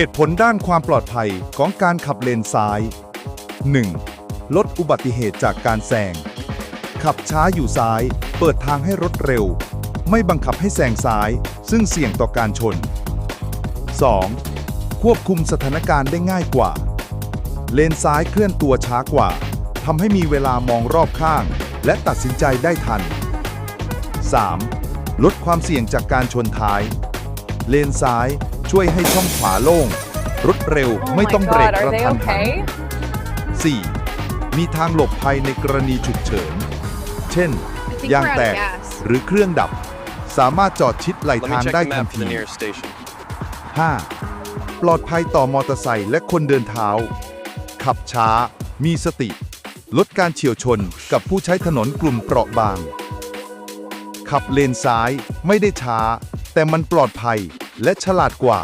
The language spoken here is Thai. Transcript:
เหตุผลด้านความปลอดภัยของการขับเลนซ้าย 1. ลดอุบัติเหตุจากการแซง ขับช้าอยู่ซ้าย เปิดทางให้รถเร็ว ไม่บังคับให้แซงซ้าย ซึ่งเสี่ยงต่อการชน 2. ควบคุมสถานการณ์ได้ง่ายกว่า เลนซ้ายเคลื่อนตัวช้ากว่าทำให้มีเวลามองรอบข้าง และตัดสินใจได้ทัน 3. ลดความเสี่ยงจากการชนท้าย เลนซ้าย ช่วยให้ช่องขวาโล่ง รถเร็ว Oh ไม่ my ต้องเบรก God, ก are ระ they ทันหัน okay? 4. มีทางหลบภัยในกรณีฉุกเฉิน เช่น I think ยาง we're out แต of ก gas. หรือเครื่องดับ สามารถจอดชิดไหล Let me ทาง check ได้ the ทัน map for ที the nearest station. 5. ปลอดภัยต่อมอเตอร์ไซค์และคนเดินเท้า ขับช้า มีสติ ลดการเฉียวชนกับผู้ใช้ถนนกลุ่มเปราะบาง ขับเลนซ้ายไม่ได้ช้า แต่มันปลอดภัยและฉลาดกว่า